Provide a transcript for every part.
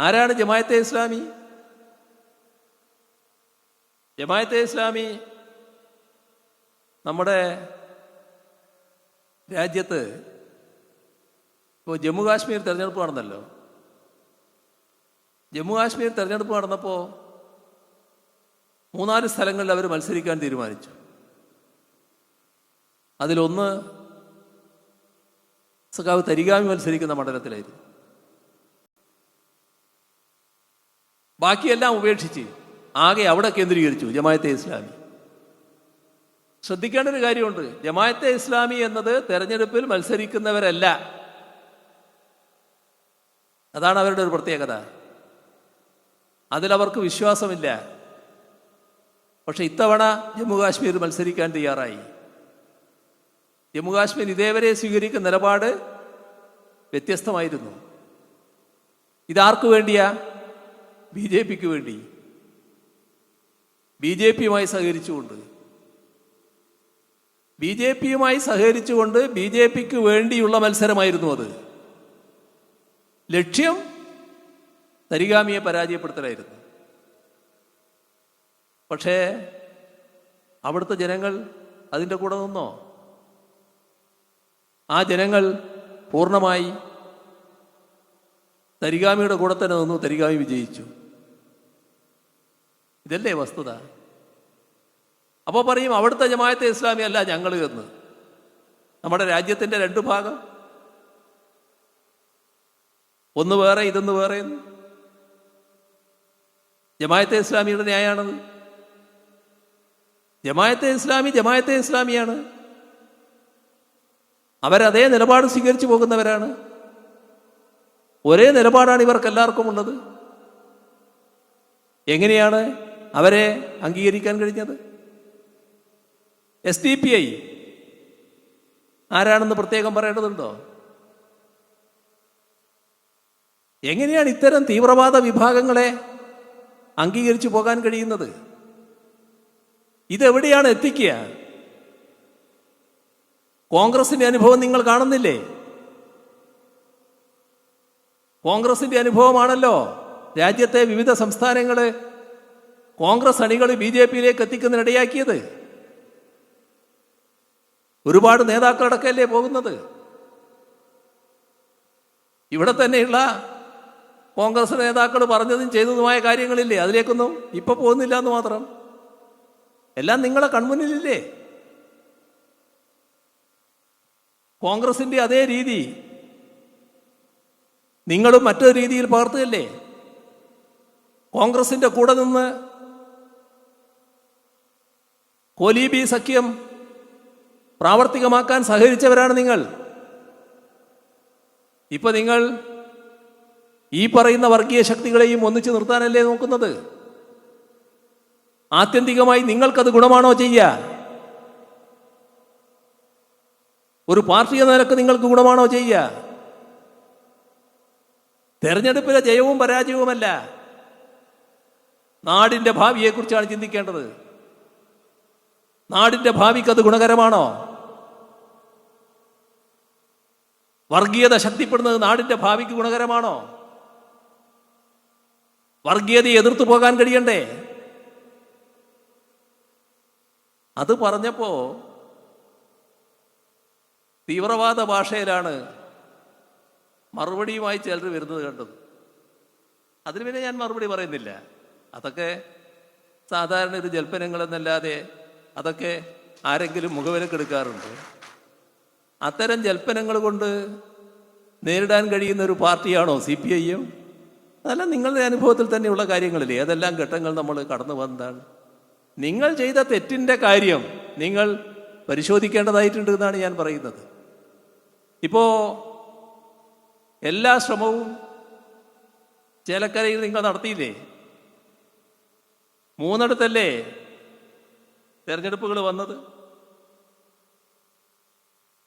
ആരാണ് ജമായത്തെ ഇസ്ലാമി? ജമായത്തെ ഇസ്ലാമി നമ്മുടെ രാജ്യത്ത് ഇപ്പോൾ ജമ്മു കാശ്മീർ തെരഞ്ഞെടുപ്പ് നടന്നല്ലോ. ജമ്മു കാശ്മീർ തെരഞ്ഞെടുപ്പ് നടന്നപ്പോൾ മൂന്നാൽ സ്ഥലങ്ങളിൽ അവർ മത്സരിക്കാൻ തീരുമാനിച്ചു. അതിലൊന്ന് സഖാവ് തരികാമി മത്സരിക്കുന്ന മണ്ഡലത്തിലായിരുന്നു. ബാക്കിയെല്ലാം ഉപേക്ഷിച്ച് ആകെ അവിടെ കേന്ദ്രീകരിച്ചു ജമായത്തെ ഇസ്ലാമി. ശ്രദ്ധിക്കേണ്ട ഒരു കാര്യമുണ്ട്. ജമായത്തെ ഇസ്ലാമി എന്നത് തെരഞ്ഞെടുപ്പിൽ മത്സരിക്കുന്നവരല്ല. അതാണ് അവരുടെ ഒരു പ്രത്യേകത. അതിലവർക്ക് വിശ്വാസമില്ല. പക്ഷെ ഇത്തവണ ജമ്മു കാശ്മീർ മത്സരിക്കാൻ തയ്യാറായി. ജമ്മു കാശ്മീർ ഇതേവരെ സ്വീകരിക്കുന്ന നിലപാട് വ്യത്യസ്തമായിരുന്നു. ഇതാർക്കു വേണ്ടിയാ? ബി ജെ പിക്ക് വേണ്ടി. ബി ജെ പിയുമായി സഹകരിച്ചുകൊണ്ട്. ബി ജെ പിയുമായി സഹകരിച്ചുകൊണ്ട് ബി ജെ പിക്ക് വേണ്ടിയുള്ള മത്സരമായിരുന്നു അത്. ലക്ഷ്യം തരികാമിയെ പരാജയപ്പെടുത്തലായിരുന്നു. പക്ഷേ അവിടുത്തെ ജനങ്ങൾ അതിന്റെ കൂടെ നിന്നോ? ആ ജനങ്ങൾ പൂർണമായി തരികാമിയുടെ കൂടെ തന്നെ നിന്നു. തരികാമി വിജയിച്ചു. ഇതല്ലേ വസ്തുത? അപ്പോൾ പറയും അവിടുത്തെ ജമായത്തെ ഇസ്ലാമി അല്ല ഞങ്ങൾ എന്ന്. നമ്മുടെ രാജ്യത്തിന്റെ രണ്ട് ഭാഗം. ഒന്ന് വേറെ ഇതൊന്ന് വേറെ ജമായത്തെ ഇസ്ലാമിയുടെ ന്യായമാണത്. ജമായത്തെ ഇസ്ലാമി ജമായത്തെ ഇസ്ലാമിയാണ്. അവരതേ നിലപാട് സ്വീകരിച്ചു പോകുന്നവരാണ്. ഒരേ നിലപാടാണ് ഇവർക്ക് എല്ലാവർക്കും ഉള്ളത്. എങ്ങനെയാണ് അവരെ അംഗീകരിക്കാൻ കഴിഞ്ഞത്? എസ് ഡി പി ഐ ആരാണെന്ന് പ്രത്യേകം പറയേണ്ടതുണ്ടോ? എങ്ങനെയാണ് ഇത്തരം തീവ്രവാദ വിഭാഗങ്ങളെ അംഗീകരിച്ചു പോകാൻ കഴിയുന്നത്? ഇതെവിടെയാണ് എത്തിക്കുക? കോൺഗ്രസിന്റെ അനുഭവം നിങ്ങൾ കാണുന്നില്ലേ? കോൺഗ്രസിന്റെ അനുഭവമാണല്ലോ രാജ്യത്തെ വിവിധ സംസ്ഥാനങ്ങൾ കോൺഗ്രസ് അണികൾ ബി ജെ പിയിലേക്ക് എത്തിക്കുന്നതിനിടയാക്കിയത് ഒരുപാട് നേതാക്കളടക്കമല്ലേ പോകുന്നത്? ഇവിടെ തന്നെയുള്ള കോൺഗ്രസ് നേതാക്കൾ പറഞ്ഞതും ചെയ്തതുമായ കാര്യങ്ങളില്ലേ? അതിലേക്കൊന്നും ഇപ്പൊ പോകുന്നില്ല എന്ന് മാത്രം. എല്ലാം നിങ്ങളെ കൺമുന്നിലില്ലേ? കോൺഗ്രസിന്റെ അതേ രീതി നിങ്ങളും മറ്റൊരു രീതിയിൽ പകർത്തുകയല്ലേ? കോൺഗ്രസിന്റെ കൂടെ നിന്ന് കോലീബി സഖ്യം പ്രാവർത്തികമാക്കാൻ സഹകരിച്ചവരാണ് നിങ്ങൾ. ഇപ്പൊ നിങ്ങൾ ഈ പറയുന്ന വർഗീയ ശക്തികളെയും ഒന്നിച്ചു നിർത്താനല്ലേ നോക്കുന്നത്? ആത്യന്തികമായി നിങ്ങൾക്കത് ഗുണമാണോ ചെയ്യുക? ഒരു പാർട്ടി എന്ന നിലയ്ക്ക് നിങ്ങൾക്ക് ഗുണമാണോ ചെയ്യുക? തെരഞ്ഞെടുപ്പിലെ ജയവും പരാജയവുമല്ല. നാടിന്റെ ഭാവിയെക്കുറിച്ചാണ് ചിന്തിക്കേണ്ടത്. നാടിന്റെ ഭാവിക്ക് അത് ഗുണകരമാണോ? വർഗീയത ശക്തിപ്പെടുന്നത് നാടിന്റെ ഭാവിക്ക് ഗുണകരമാണോ? വർഗീയതയെ എതിർത്തു പോകാൻ കഴിയണ്ടേ? അത് പറഞ്ഞപ്പോ തീവ്രവാദ ഭാഷയിലാണ് മറുപടിയുമായി ചിലർ വരുന്നത് കണ്ടത്. അതിന് പിന്നെ ഞാൻ മറുപടി പറയുന്നില്ല. അതൊക്കെ സാധാരണ ഒരു ജൽപ്പനങ്ങളെന്നല്ലാതെ അതൊക്കെ ആരെങ്കിലും മുഖവിലക്കെടുക്കാറുണ്ട് അത്തരം ജൽപ്പനങ്ങൾ കൊണ്ട് നേരിടാൻ കഴിയുന്ന ഒരു പാർട്ടിയാണോ സി പി ഐ എം? അതല്ല നിങ്ങളുടെ അനുഭവത്തിൽ തന്നെയുള്ള കാര്യങ്ങളില്ലേ ഏതെല്ലാം ഘട്ടങ്ങൾ നമ്മൾ കടന്നു വന്നതാണ്. നിങ്ങൾ ചെയ്ത തെറ്റിന്റെ കാര്യം നിങ്ങൾ പരിശോധിക്കേണ്ടതായിട്ടുണ്ട് എന്നാണ് ഞാൻ പറയുന്നത്. ഇപ്പോൾ എല്ലാ ശ്രമവും ചേലക്കരയിൽ നിങ്ങൾ നടത്തിയില്ലേ? മൂന്നിടത്തല്ലേ? തെരഞ്ഞെടുപ്പുകൾ വന്നത്?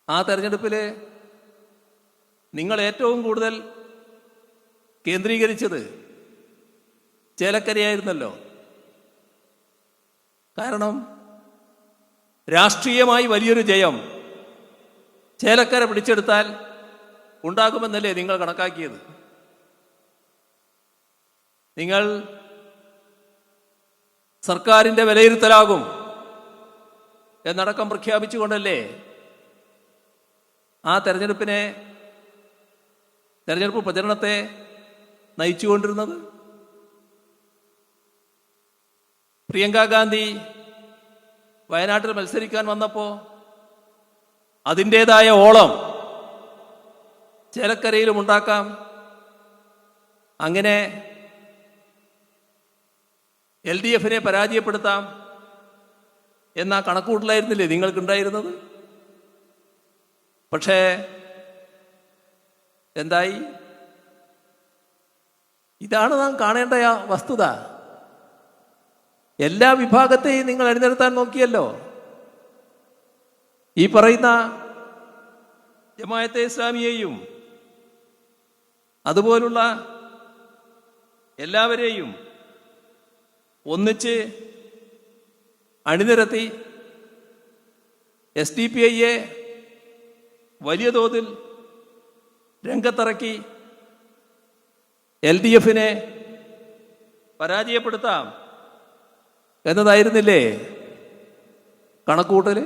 ആ തെരഞ്ഞെടുപ്പിൽ നിങ്ങൾ ഏറ്റവും കൂടുതൽ കേന്ദ്രീകരിച്ചത് ചേലക്കരയായിരുന്നല്ലോ. കാരണം രാഷ്ട്രീയമായി വലിയൊരു ജയം ചേലക്കര പിടിച്ചെടുത്താൽ ഉണ്ടാകുമെന്നല്ലേ നിങ്ങൾ കണക്കാക്കിയത്. നിങ്ങൾ സർക്കാരിന്റെ വിലയിരുത്തലാകും. എന്നടക്കം പ്രഖ്യാപിച്ചുകൊണ്ടല്ലേ? ആ തെരഞ്ഞെടുപ്പിനെ തെരഞ്ഞെടുപ്പ് പ്രചരണത്തെ നയിച്ചുകൊണ്ടിരുന്നത്? പ്രിയങ്ക ഗാന്ധി വയനാട്ടിൽ മത്സരിക്കാൻ വന്നപ്പോൾ അതിന്റെതായ ഓളം ചേലക്കരയിലും ഉണ്ടാക്കാം. അങ്ങനെ എൽ ഡി എഫിനെ പരാജയപ്പെടുത്താം. എന്ന കണക്കൂട്ടിലായിരുന്നില്ലേ നിങ്ങൾക്കുണ്ടായിരുന്നത്? പക്ഷേ എന്തായി? ഇതാണ് നാം കാണേണ്ട വസ്തുത. എല്ലാ വിഭാഗത്തെയും നിങ്ങൾ അണിനിരത്താൻ നോക്കിയല്ലോ. ഈ പറയുന്ന ജമായത്തെ ഇസ്ലാമിയെയും അതുപോലുള്ള എല്ലാവരെയും ഒന്നിച്ച് അണിനിരത്തി എസ് ഡി പി ഐയെ വലിയ തോതിൽ രംഗത്തിറക്കി എൽ ഡി എഫിനെ പരാജയപ്പെടുത്താം എന്നതായിരുന്നില്ലേ കണക്കൂട്ടൽ